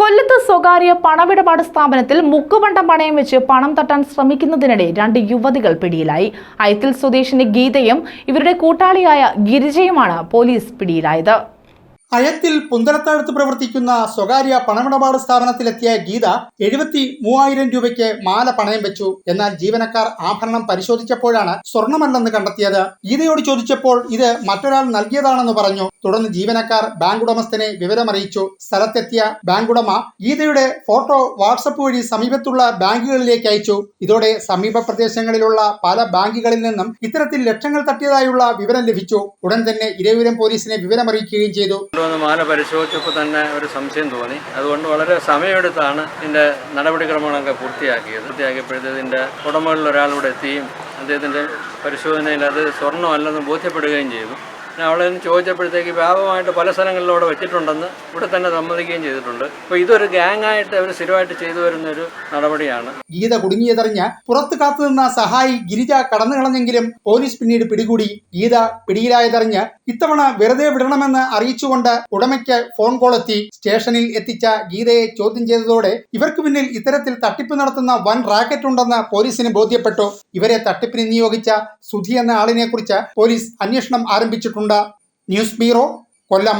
കൊല്ലത്ത് സ്വകാര്യ പണമിടപാട് സ്ഥാപനത്തിൽ മുക്കുപണ്ടം പണയം വെച്ച് പണം തട്ടാൻ ശ്രമിക്കുന്നതിനിടെ രണ്ട് യുവതികൾ പിടിയിലായി. അയത്തിൽ സ്വദേശിനി ഗീതയും ഇവരുടെ കൂട്ടാളിയായ ഗിരിജയുമാണ് പോലീസ് പിടിയിലായത്. അയത്തിൽ പുന്തലത്താഴത്ത് പ്രവർത്തിക്കുന്ന സ്വകാര്യ പണമിടപാട് സ്ഥാപനത്തിലെത്തിയ ഗീത എഴുപത്തി മൂവായിരം രൂപയ്ക്ക് മാല പണയം വെച്ചു. എന്നാൽ ജീവനക്കാർ ആഭരണം പരിശോധിച്ചപ്പോഴാണ് സ്വർണമല്ലെന്ന് കണ്ടെത്തിയത്. ഗീതയോട് ചോദിച്ചപ്പോൾ ഇത് മറ്റൊരാൾ നൽകിയതാണെന്ന് പറഞ്ഞു. തുടർന്ന് ജീവനക്കാർ ബാങ്ക് ഉടമസ്ഥനെ വിവരമറിയിച്ചു. സ്ഥലത്തെത്തിയ ബാങ്ക് ഉടമ ഗീതയുടെ ഫോട്ടോ വാട്സപ്പ് വഴി സമീപത്തുള്ള ബാങ്കുകളിലേക്ക് അയച്ചു. ഇതോടെ സമീപ പ്രദേശങ്ങളിലുള്ള പല ബാങ്കുകളിൽ നിന്നും ഇത്തരത്തിൽ ലക്ഷങ്ങൾ തട്ടിയതായുള്ള വിവരം ലഭിച്ചു. ഉടൻ തന്നെ ഇരവിപുരം പോലീസിനെ വിവരമറിയിക്കുകയും ചെയ്തു. കൊണ്ടുവന്ന് മാല പരിശോധിച്ചപ്പോൾ തന്നെ ഒരു സംശയം തോന്നി. അതുകൊണ്ട് വളരെ സമയമെടുത്താണ് ഇതിന്റെ നടപടിക്രമങ്ങളൊക്കെ പൂർത്തിയാക്കിയത്. പൂർത്തിയാക്കിയപ്പോഴത്തേക്ക് ഇതിന്റെ ഉടമകളിൽ ഒരാളിവിടെ എത്തുകയും അദ്ദേഹത്തിന്റെ പരിശോധനയിൽ അത് സ്വർണമല്ലെന്ന് ബോധ്യപ്പെടുകയും ചെയ്തു. അവളെ നിന്ന് ചോദിച്ചപ്പോഴത്തേക്ക് വ്യാപകമായിട്ട് പല സ്ഥലങ്ങളിലും അവിടെ വെച്ചിട്ടുണ്ടെന്ന് ഇവിടെ തന്നെ സമ്മതിക്കുകയും ചെയ്തിട്ടുണ്ട്. അപ്പോൾ ഇതൊരു ഗ്യാങ്ങായിട്ട് അവർ സ്ഥിരമായിട്ട് ചെയ്തു വരുന്ന ഒരു നടപടിയാണ്. ഗീത കുടുങ്ങിയതറിഞ്ഞ പുറത്ത് കാത്തുനിന്ന സഹായി ഗിരിജ കടന്നു കളഞ്ഞെങ്കിലും പോലീസ് പിന്നീട് പിടികൂടി. ഗീത പിടിയിലായതറിഞ്ഞ് ഇത്തവണ വെറുതെ വിടണമെന്ന് അറിയിച്ചുകൊണ്ട് ഉടമയ്ക്ക് ഫോൺ കോൾ എത്തി. സ്റ്റേഷനിൽ എത്തിച്ച ഗീതയെ ചോദ്യം ചെയ്തതോടെ ഇവർക്ക് പിന്നിൽ ഇത്തരത്തിൽ തട്ടിപ്പ് നടത്തുന്ന വൻ റാക്കറ്റ് ഉണ്ടെന്ന് പോലീസിന് ബോധ്യപ്പെട്ടു. ഇവരെ തട്ടിപ്പിന് നിയോഗിച്ച സുധി എന്ന ആളിനെ കുറിച്ച് പോലീസ് അന്വേഷണം ആരംഭിച്ചിട്ടുണ്ട്. ന്യൂസ് ബ്യൂറോ കൊല്ലം